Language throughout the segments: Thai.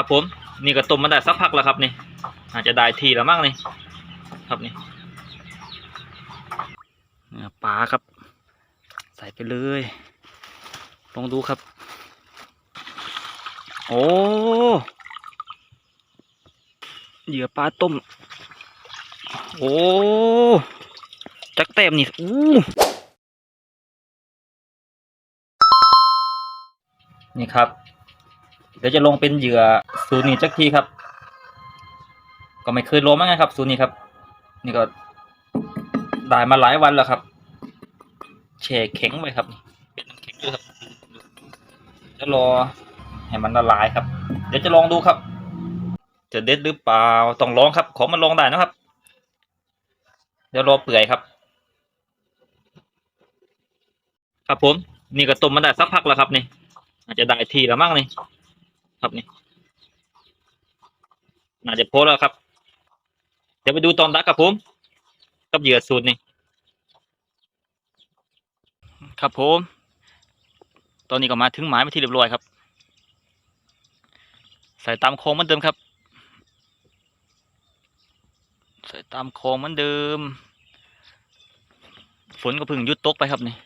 ครับผมนี่ก็ต้มมาได้สักพักแล้วครับนี่อาจจะได้ทีแล้วมั้งนี่ครับนี่ปลาครับ ใส่ไปเลยลองดูครับ โอ้เหยื่อปลาต้ม โอ้จักเต็มนี่อู้นี่ครับ เดี๋ยวจะลงเป็นเหยื่อสูตรนี้จักทีครับ ก็ไม่เคยลงมั้งไงครับ สูตรนี้ครับ นี่ก็ได้มาหลายวันแล้วครับแช่แข็งไว้ครับเป็นน้ำแข็งด้วยครับจะรอให้มันละลายครับ เดี๋ยวจะลองดูครับ จะเด็ดหรือเปล่าต้องลองครับ ของมันลองได้นะครับ เดี๋ยวรอเปื่อยครับ ครับผม นี่ก็ต้มมาได้สักพักแล้วครับนี่อาจจะได้ทีแล้วมั้งนี่ ครับนี่น่าจะโพสแล้วครับ เดี๋ยวไปดูตอนดักครับผมกับเหยื่อสูตรนี่ครับผม ตอนนี้ก็มาถึงหมายไปที่เรียบร้อยครับ ใส่ตามโค้งเหมือนเดิมครับ ใส่ตามโค้งเหมือนเดิม ฝนก็เพิ่งหยุดตกไปครับนี่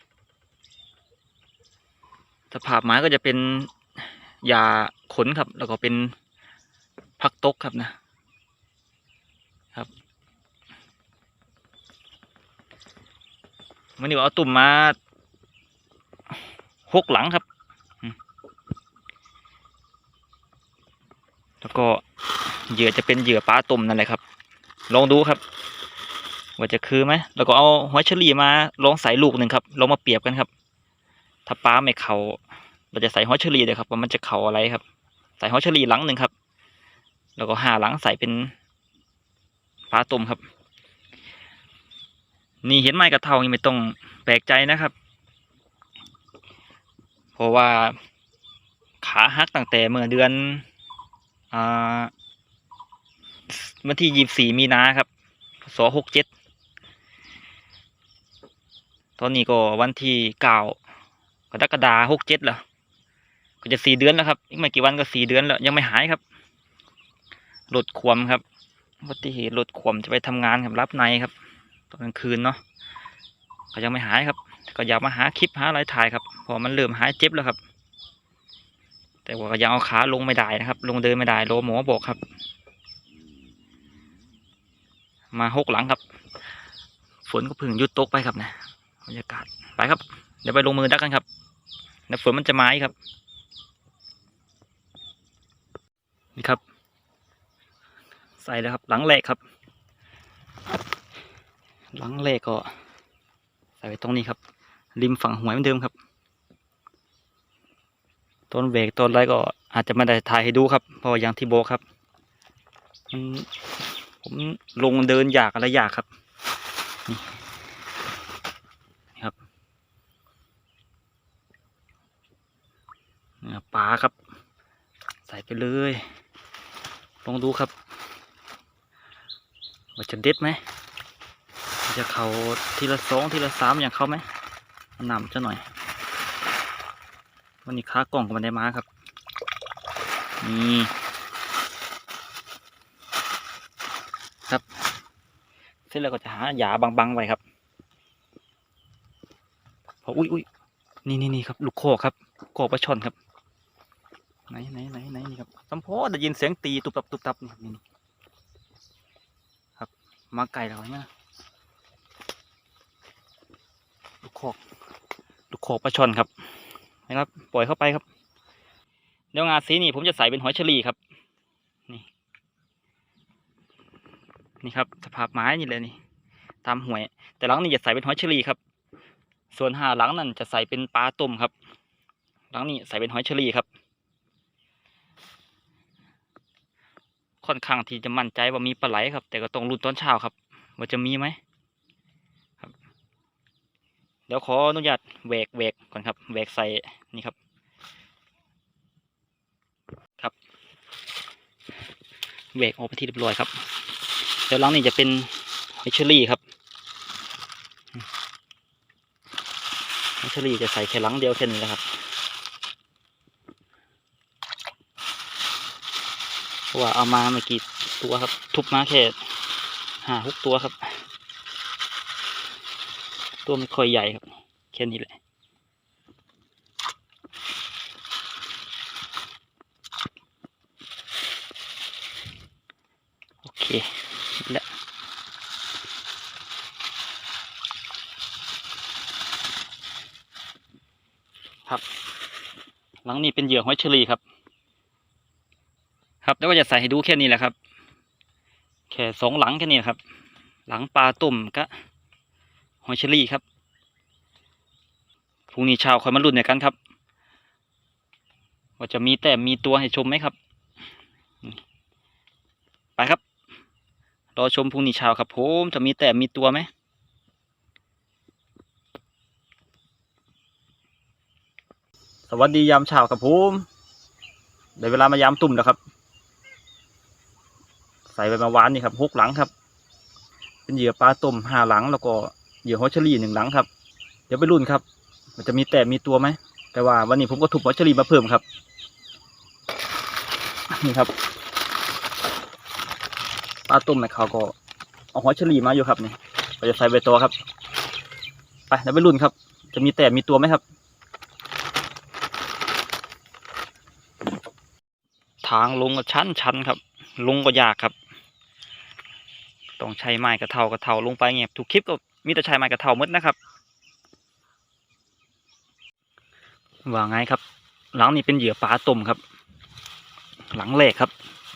สภาพไม้ก็จะเป็นยา ขนครับ แล้วก็เป็นพักตกครับนะครับวันนี้เอาตุ่มมาหกหลังครับแล้วก็เหยื่อจะเป็นเหยื่อปลาตุ่มนั่นแหละครับ ลองดูครับ ว่าจะคือไหมแล้วก็เอาหอยเฉลี่มาลองใส่ลูกหนึ่งครับลองมาเปรียบกันครับ ถ้าปลาไม่เขาเราจะใส่หอยเฉลี่เลยครับว่ามันจะเขาอะไรครับ ส่หอยเฉลี่หลังหนึ่งครับ แล้วก็หาหลังใส่เป็นปลาตุ่มครับ นี่เห็นไม้กระเทานี่ไม่ต้องแปลกใจนะครับ เพราะว่าขาหักตั้งแต่เมื่อเดือนอวันที่ยี่สี่มีนาครับศหกเจ็ดตอนนี้ก็วันที่เก้ากรกฎาหกเจ็ดแล้ว ก็จะสี่เดือนแล้วครับ อีกไม่กี่วันก็สี่เดือนแล้ว ยังไม่หายครับรถควมครับอุบัติเหตุรถควมจะไปทำงานครับรับในครับตอนกลางคืนเนาะก็ยังไม่หายครับ ก็อยากมาหาคลิปหาอะไรถ่ายครับพอมันเริ่มหายเจ็บแล้วครับ แต่ว่าก็ยังเอาขาลงไม่ได้นะครับ ลงเดินไม่ได้โลหมอบอกครับ มาหกหลังครับ ฝนก็พึ่งหยุดตกไปครับนะบรรยากาศไปครับ เดี๋ยวไปลงมือดักกันครับเดี๋ยวฝนมันจะมาครับ นี่ครับ ใส่แล้วครับ หลังแรกครับ หลังแรกก็ ใส่ไว้ตรงนี้ครับ ริมฝั่งหวยเหมือนเดิมครับต้นเบรกต้นอะไรก็อาจจะไม่ได้ถ่ายให้ดูครับเพราะอย่างที่บอกครับมันผมลงเดินยากอะไรยากครับนี่ครับเนี่ยปลาครับ ใส่ไปเลย ลองดูครับ ว่าจะเด็ดไหม จะเขาทีละสองทีละสามอย่างเขาไหมนำจะหน่อย วันนี้ค้ากล่องกับมันได้มาครับ นี่ครับ เสร็จแล้วก็จะหาหยาบังๆไว้ครับพออุ้ยอุ้ยนี่นี่นี่ครับ ลูกโคครับโคปลาช่อนครับ ไหนไหนไหนไหนนี่ครับสัมพได้ยินเสียงตีตุบตับตุบตับนี่นี่นี่ครับมาไก่แล้วเนี่ยลูกโคกลูกโคกปลาชอนครับนะครับ ปล่อยเข้าไปครับเดี๋ยวงาสีนี่ผมจะใส่เป็นหอยเฉลี่ครับ นี่ นี่ครับสภาพไม้นี่เลยนี่ตามหวย แต่หลังนี้จะใส่เป็นหอยเฉลี่ครับ ส่วนห้าหลังนั่นจะใส่เป็นปลาต้มครับ หลังนี้ใส่เป็นหอยเฉลี่ครับ ค่อนข้างที่จะมั่นใจว่ามีปลาไหลครับ แต่ก็ต้องรุ้นตอนเช้าครับ ว่าจะมีไหมเดี๋ยวขออนุญาตแหวกแหวกก่อนครับแหวกใส่นี่ครับ ครับแหวกออกไปที่เรียบร้อยครับ เดี๋ยวหลังนี้จะเป็นหอยเชอรี่ครับหอยเชอรี่จะใส่แค่หลังเดียวแค่นี้แหละครับ ราะว่าเอามาไม่กี่ตัวครับ ทุบมาแค่ห้าหกตัวครับ ตัวไม่ค่อยใหญ่ครับแค่นี้แหละโอเคแล้วครับ หลังนี้เป็นเหยื่อหอยเชอรี่ครับ ครับแล้วก็จะใส่ให้ดูแค่นี้แหละครับ แค่สองหลังแค่นี้ครับ หลังปลาตุ่มก็หอยเชอรี่ครับพรุ่งนี้เช้าคอยมาลุ้นในกันครับว่าจะมีแต่มีตัวให้ชมไหมครับ ไปครับ รอชมพรุ่งนี้เช้าครับผมจะมีแต่มีตัวไหมสวัสดียามเช้าครับผมได้เวลามายามตุ่มแล้วครับ ใส่ไปมาวานนี่ครับหกหลังครับ เป็นเหยื่อปลาต้มห้าหลัง แล้วก็เหยื่อฮอชเชอรี่หนึ่งหลังครับ เดี๋ยวไปรุ่นครับ มันจะมีแต่มีตัวไหม แต่ว่าวันนี้ผมก็ถูกฮอชเชอรี่มาเพิ่มครับ นี่ครับ ปลาต้มแม่เขาก็เอาฮอชเชอรี่มาอยู่ครับนี่เราจะใส่ใบตัวครับ ไปเดี๋ยวไปรุ่นครับ จะมีแต่มีตัวไหมครับทางลงก็ชันชันครับ ลงก็ยากครับ ต้องใช้ไม้กระเทากระเทาลงไปเงียบทุกคลิปก็มีแต่ใช้ไม้กระเทาหมดนะครับว่าไงครับ หลังนี้เป็นเหยื่อปลาต้มครับ หลังแรกครับ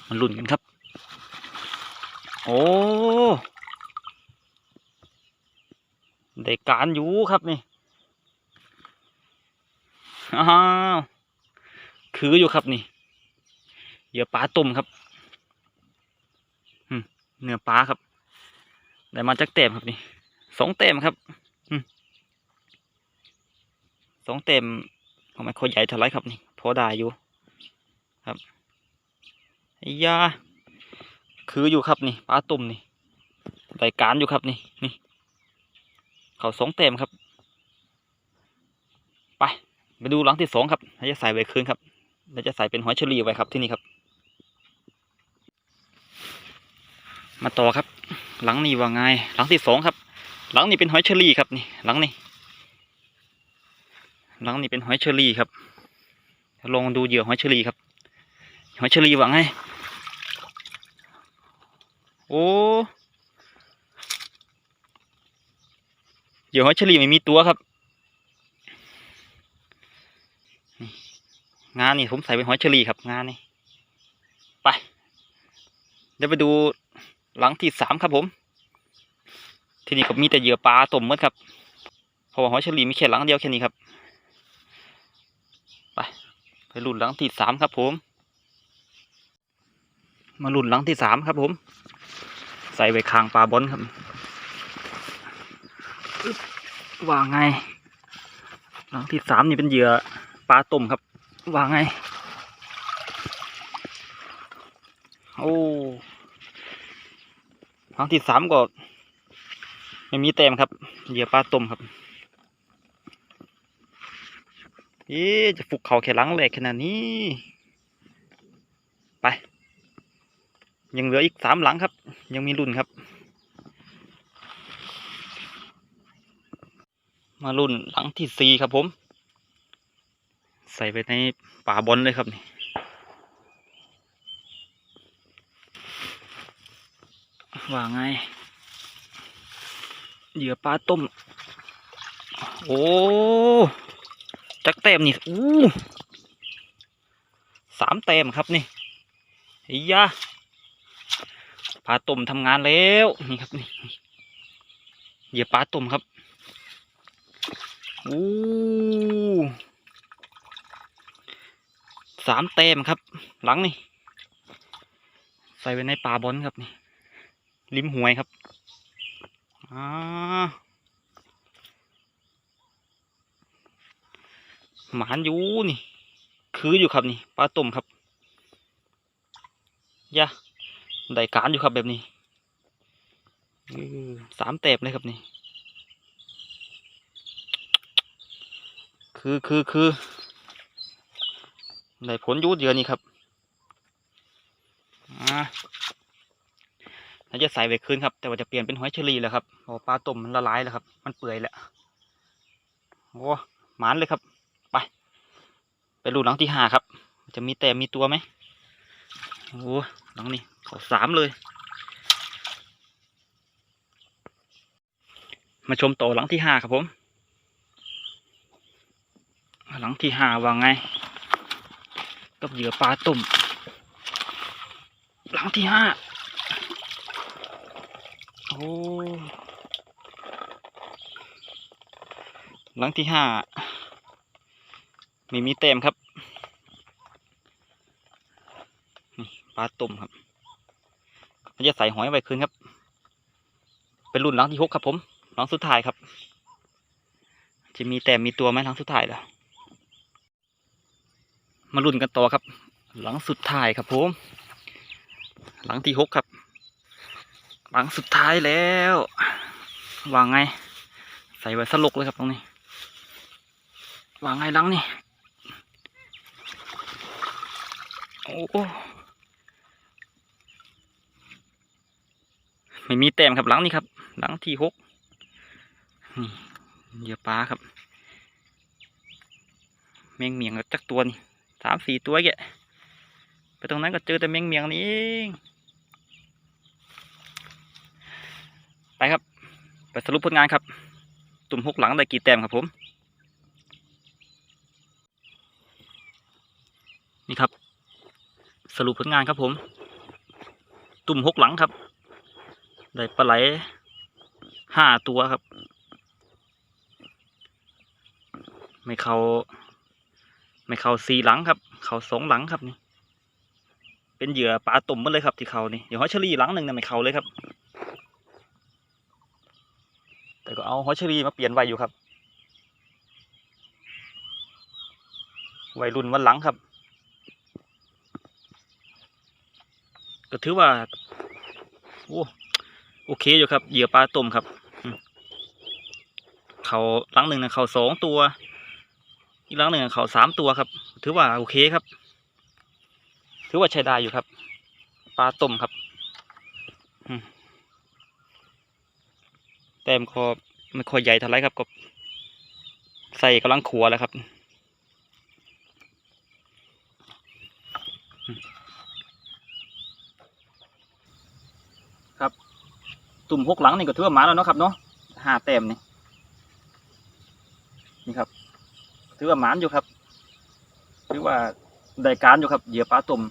มันลุ่นกันครับ โอ้ได้การอยู่ครับนี่อ้าวคืออยู่ครับนี่เหยื่อปลาต้มครับเนื้อปลาครับ ได้มาจากเต็มครับนี่สองเต็มครับสองเต็มของมันค่อยใหญ่เท่าไรครับนี่พอได้อยู่ ครับไอ้ยาคืออยู่ครับนี่ปลาต้มนี่ได้การอยู่ครับนี่นี่ เขาสองเต็มครับ ไปไปดูหลังที่สองครับเราจะใส่ไว้คืนครับเราจะใส่เป็นหอยเชอรี่ไว้ครับที่นี่ครับ มาต่อครับ หลังนี้ว่าไงหลังที่สองครับ หลังนี้เป็นหอยเชอรี่ครับนี่หลังนี้หลังนี้เป็นหอยเชอรี่ครับลองดูเหยื่อหอยเชอรี่ครับหอยเชอรี่ว่าไงโอ้เหยื่อหอยเชอรี่ไม่มีตัวครับงานนี่ผมใส่เป็นหอยเชอรี่ครับงานนี่ไปเดี๋ยวไปดู หลังที่สามครับผม ที่นี่ก็มีแต่เหยื่อปลาต้มหมดครับเพราะว่าหอยเชอรี่มีแค่หลังเดียวแค่นี้ครับ ไปไปลุ่นหลังที่สามครับผม มาลุ่นหลังที่สามครับผม ใส่ไว้คางปลาบอลครับอึ๊บว่าไง หลังที่สามนี่เป็นเหยื่อปลาต้มครับว่าไง โอ้ ครั้งที่สามก็ไม่มีแต้มครับ เหยื่อปลาต้มครับเอ๊ะจะฟุกเขาแค่หลังแหลกขนาดนี้ ไป ยังเหลืออีกสามหลังครับ ยังมีรุ่นครับ มารุ่นหลังที่สี่ครับผม ใส่ไปในป่าบอลเลยครับนี่ ว่าไง เหยื่อปลาต้ม โอ้จักเต็มนี่อู้สามเต็มครับนี่ไอ้ยาปลาต้มทำงานแล้วนี่ครับนี่เหยื่อปลาต้มครับอู้สามเต็มครับ หลังนี่ใส่ไว้ในป่าบอลครับนี่ ริมหวยครับอ่าหมานอยู่นี่ คืออยู่ครับนี่ปลาต้มครับยะได้การอยู่ครับแบบนี้อือสามเต็มเลยครับนี่ คือคือคือได้ผลยูดเยอะนี่ครับอื น่าจะใส่ไว้คืนครับ แต่ว่าจะเปลี่ยนเป็นหอยเชอรี่แล้วครับเพราะว่าปลาต้มมันละลายแล้วครับ มันเปื่อยแล้วโอ้หมานเลยครับ ไป ไปรูหลังที่ห้าครับ จะมีแต่มีตัวไหมโอ้หลังนี้ขอสามเลย มาชมต่อหลังที่ห้าครับผม หลังที่ห้าว่าไง กับเหยื่อปลาตุ่ม หลังที่ห้า โอ้หลังที่ห้าไม่มีเต็มครับ นี่ปลาตุ่มครับมันจะใส่หอยไว้คืนครับ เป็นรุ่นหลังที่หกครับผมหลังสุดท้ายครับ จะมีแต้มมีตัวไหมหลังสุดท้ายล่ะมาลุ้นกันต่อครับ หลังสุดท้ายครับผม หลังที่หกครับ หลังสุดท้ายแล้ววางไง ใส่ไว้สลกเลยครับตรงนี้วางไงลังนี่โอ้ไม่มีแต้มครับหลังนี้ครับ หลังที่หกนี่เหยื่อปลาครับ แมงเมียงจักตัวนี่สามสี่ตัวแกไปตรงนั้นก็เจอแต่แมงเมียงนี่เอง ไปครับ ไปสรุปผลงานครับ ตุ่มหกหลังได้กี่แต้มครับผม นี่ครับ สรุปผลงานครับผม ตุ่มหกหลังครับ ได้ปลาไหลห้าตัวครับ ไม่เขาไม่เขาสี่หลังครับ เขาสองหลังครับนี่เป็นเหยื่อปลาตุ่มมาเลยครับที่เขานี่เดี๋ยวหอยเชอรี่หลังหนึ่งนะไม่เขาเลยครับ แต่ก็เอาหอยเชอรี่มาเปลี่ยนไว้อยู่ครับวัยรุ่นวันหลังครับ ก็ถือว่าโอ้โอเคอยู่ครับ เหยื่อปลาตุ่มครับ เขาหลังหนึ่งนะเขาสองตัว อีกหลังหนึ่งเขาสามตัวครับ ถือว่าโอเคครับ ถือว่าใช้ได้อยู่ครับ ปลาต้มครับ อืม แต้มคอไม่ค่อยใหญ่เท่าไรครับก็ใส่กำลังขัวแล้วครับครับ ตุ่มหกหลังนี่ก็ถือว่ามาแล้วเนาะครับเนาะห้าแต้มนี่นี่ครับ ถือว่าหมานอยู่ครับถือว่าได้การอยู่ครับเหยื่อปลาตุ่ม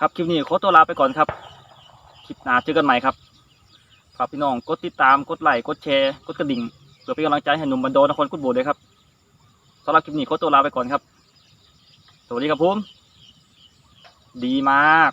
ครับคลิปนี้ขอตัวลาไปก่อนครับ คลิปหน้าเจอกันใหม่ครับ ฝากพี่น้องกดติดตามกดไลค์กดแชร์กดกระดิ่งเพื่อเป็นกำลังใจให้หนุ่มบันโดนครกุดบูด้วยครับสำหรับคลิปนี้ขอตัวลาไปก่อนครับ สวัสดีครับผม ดีมาก